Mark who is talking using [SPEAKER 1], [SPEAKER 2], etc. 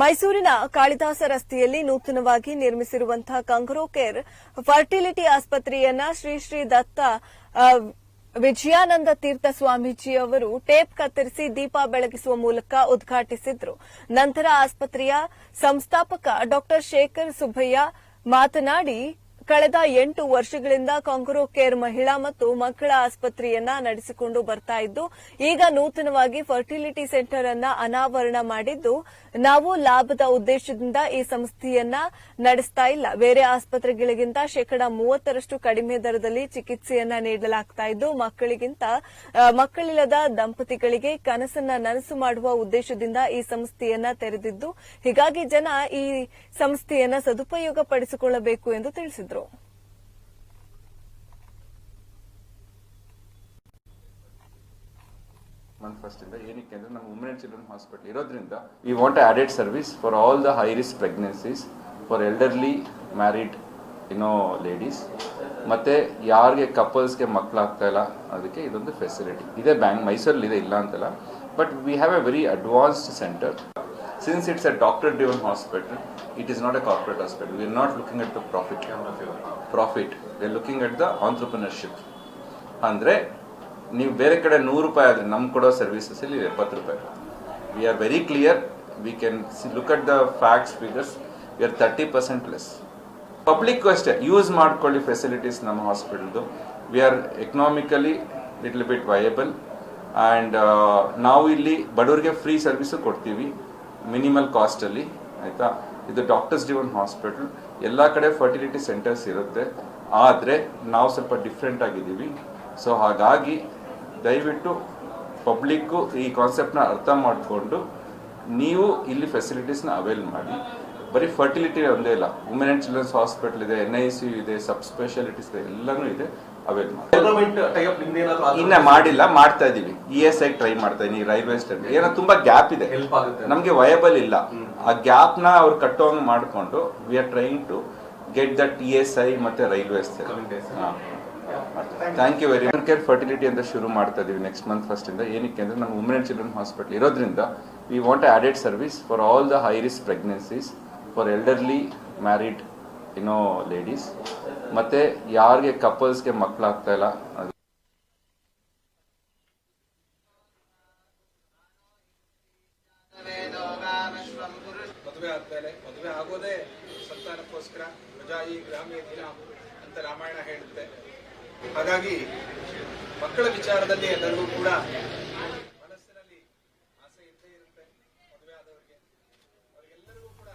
[SPEAKER 1] ಮೈಸೂರಿನ ಕಾಳಿದಾಸ ರಸ್ತೆಯಲ್ಲಿ ನೂತನವಾಗಿ ನಿರ್ಮಿಸಿರುವಂತಹ ಕಂಗರೋ ಕೇರ್ ಫರ್ಟಿಲಿಟಿ ಆಸ್ಪತ್ರೆಯನ್ನ ಶ್ರೀ ಶ್ರೀ ದತ್ತ ವಿಜಯಾನಂದ ತೀರ್ಥ ಸ್ವಾಮೀಜಿ ಅವರು ಟೇಪ್ ಕತ್ತರಿಸಿ ದೀಪ ಬೆಳಗಿಸುವ ಮೂಲಕ ಉದ್ಘಾಟಿಸಿದ್ರು. ನಂತರ ಆಸ್ಪತ್ರೆಯ ಸಂಸ್ಥಾಪಕ ಡಾ ಶೇಖರ್ ಸುಬ್ಬಯ್ಯ ಮಾತನಾಡಿ ಕಳೆದ ಎಂಟು ವರ್ಷಗಳಿಂದ ಕಾಂಗ್ರೋ ಕೇರ್ ಮಹಿಳಾ ಮತ್ತು ಮಕ್ಕಳ ಆಸ್ಪತ್ರೆಯನ್ನ ನಡೆಸಿಕೊಂಡು ಬರ್ತಾ ಇದ್ದು, ಈಗ ನೂತನವಾಗಿ ಫರ್ಟಿಲಿಟಿ ಸೆಂಟರ್ ಅನ್ನ ಅನಾವರಣ ಮಾಡಿದ್ದು, ನಾವು ಲಾಭದ ಉದ್ದೇಶದಿಂದ ಈ ಸಂಸ್ಥೆಯನ್ನ ನಡೆಸ್ತಾ ಇಲ್ಲ. ಬೇರೆ ಆಸ್ಪತ್ರೆಗಳಿಗಿಂತ ಶೇಕಡ ಮೂವತ್ತರಷ್ಟು ಕಡಿಮೆ ದರದಲ್ಲಿ ಚಿಕಿತ್ಸೆಯನ್ನ ನೀಡಲಾಗ್ತಾ ಇದ್ದು, ಮಕ್ಕಳಿಗಿಂತ ಮಕ್ಕಳಿಲ್ಲದ ದಂಪತಿಗಳಿಗೆ ಕನಸನ್ನ ನನಸು ಮಾಡುವ ಉದ್ದೇಶದಿಂದ ಈ ಸಂಸ್ಥೆಯನ್ನ ತೆರೆದಿದ್ದು, ಹೀಗಾಗಿ ಜನ ಈ ಸಂಸ್ಥೆಯನ್ನ ಸದುಪಯೋಗ ಪಡಿಸಿಕೊಳ್ಳಬೇಕು ಎಂದು ತಿಳಿಸಿದರು.
[SPEAKER 2] ಮಂತ್ ಫಸ್ಟ್ ಇಂದ ಏನಕ್ಕೆ ಅಂದ್ರೆ ನಮ್ಮ ವುಮೆನ್ ಚಿಲ್ಡ್ರನ್ ಹಾಸ್ಪಿಟಲ್ ಇರೋದ್ರಿಂದ we want added service for all the high risk pregnancies for elderly married ಇನ್ನೋ ಲೇಡೀಸ್ ಮತ್ತೆ ಯಾರಿಗೆ ಕಪಲ್ಸ್ಗೆ ಮಕ್ಕಳಾಗ್ತಾ ಇಲ್ಲ ಅದಕ್ಕೆ ಇದೊಂದು ಫೆಸಿಲಿಟಿ ಇದೆ ಬ್ಯಾಂಕ್ ಮೈಸೂರಲ್ಲಿ ಇದೆ ಇಲ್ಲ ಅಂತಲ್ಲ. But we have a very advanced centre since it's a doctor driven hospital it is not a corporate hospital we are not looking at the profit profit We are looking at the entrepreneurship ಅಂದರೆ ನೀವು ಬೇರೆ ಕಡೆ ನೂರು ರೂಪಾಯಿ ಆದರೆ ನಮ್ಗೆ ಕೊಡೋ services ಇಲ್ಲಿ ಎಪ್ಪತ್ತು ರೂಪಾಯಿ. We are very clear we can look at the facts figures we are thirty percent less public ಅಷ್ಟೇ. ಯೂಸ್ ಮಾಡ್ಕೊಳ್ಳಿ ಫೆಸಿಲಿಟೀಸ್ ನಮ್ಮ ಹಾಸ್ಪಿಟಲ್ದು we are economically little bit viable and ನಾವು ಇಲ್ಲಿ ಬಡವರಿಗೆ ಫ್ರೀ ಸರ್ವಿಸು ಕೊಡ್ತೀವಿ. ಮಿನಿಮಲ್ ಕಾಸ್ಟಲ್ಲಿ ಆಯಿತಾ? ಇದು ಡಾಕ್ಟರ್ಸ್ ಡಿವನ್ ಹಾಸ್ಪಿಟಲ್ ಎಲ್ಲ ಕಡೆ ಫರ್ಟಿಲಿಟಿ ಸೆಂಟರ್ಸ್ ಇರುತ್ತೆ. ಆದರೆ ನಾವು ಸ್ವಲ್ಪ ಡಿಫ್ರೆಂಟ್ ಆಗಿದ್ದೀವಿ. ಸೊ ಹಾಗಾಗಿ ದಯವಿಟ್ಟು ಪಬ್ಲಿಕ್ಕು ಈ ಕಾನ್ಸೆಪ್ಟನ್ನ ಅರ್ಥ ಮಾಡಿಕೊಂಡು ನೀವು ಇಲ್ಲಿ ಫೆಸಿಲಿಟೀಸ್ನ ಅವೈಲ್ ಮಾಡಿ. ಬರೀ ಫರ್ಟಿಲಿಟಿ ಒಂದೇ ಇಲ್ಲ. ವುಮೆನ್ ಆ್ಯಂಡ್ ಚಿಲ್ಡ್ರನ್ಸ್ ಹಾಸ್ಪಿಟಲ್ ಇದೆ ಎನ್ ಐ ಸಿ ಇದೆ ಸಬ್ ಸ್ಪೆಷಾಲಿಟೀಸ್ ಇದೆ ಎಲ್ಲನೂ ಇದೆ. ಅವೇಲ್ ಮಾಡಿ. ಇನ್ನ ಮಾಡಿಲ್ಲ ಮಾಡ್ತಾ ಇದೀವಿ. ಇ ಎಸ್ ಐ ಟ್ರೈ ಮಾಡ್ತಾ ಇದೀನಿ ರೈಲ್ವೆ ಸ್ಟೇಷನ್ ಏನೋ ತುಂಬಾ ಗ್ಯಾಪ್ ಇದೆ. ನಮಗೆ ವಯಬಲ್ ಇಲ್ಲ. ಆ ಗ್ಯಾಪ್ನ ಅವ್ರು ಕಟ್ಟೋಂಗ್ ಮಾಡ್ಕೊಂಡು we are trying to get that E S I ಮತ್ತೆ
[SPEAKER 3] railway station.
[SPEAKER 2] Thank you very much care fertility ಅಂತ ಶುರು ಮಾಡ್ತಾ ಇದೀವಿ ನೆಕ್ಸ್ಟ್ ಮಂತ್ ಫಸ್ಟ್ ಇಂದ. ಏನಕ್ಕೆ ಅಂದ್ರೆ ನಮ್ಮ ವುಮೆನ್ ಅಂಡ್ ಚಿಲ್ಡ್ರನ್ ಹಾಸ್ಪಿಟಲ್ ಇರೋದ್ರಿಂದ we want added service for all the high risk pregnancies for elderly married ಇನ್ನೋ ಲೇಡೀಸ್ ಮತ್ತೆ ಯಾರಿಗೆ ಕಪಲ್ಸ್ಗೆ ಮಕ್ಕಳಾಗ್ತಾ ಇಲ್ಲ
[SPEAKER 4] ಮದುವೆ ಆಗೋದೇ ಗ್ರಾಮೀಣ ಅಂತ ರಾಮಾಯಣ ಹೇಳುತ್ತೆ. ಹಾಗಾಗಿ ಮಕ್ಕಳ ವಿಚಾರದಲ್ಲಿ ಎಲ್ಲರಿಗೂ ಕೂಡ ಮನಸ್ಸಿನಲ್ಲಿ ಆಸೆ ಇದ್ದೇ ಇರುತ್ತೆ ಆದವರಿಗೆ. ಅವರಿಗೆಲ್ಲರಿಗೂ ಕೂಡ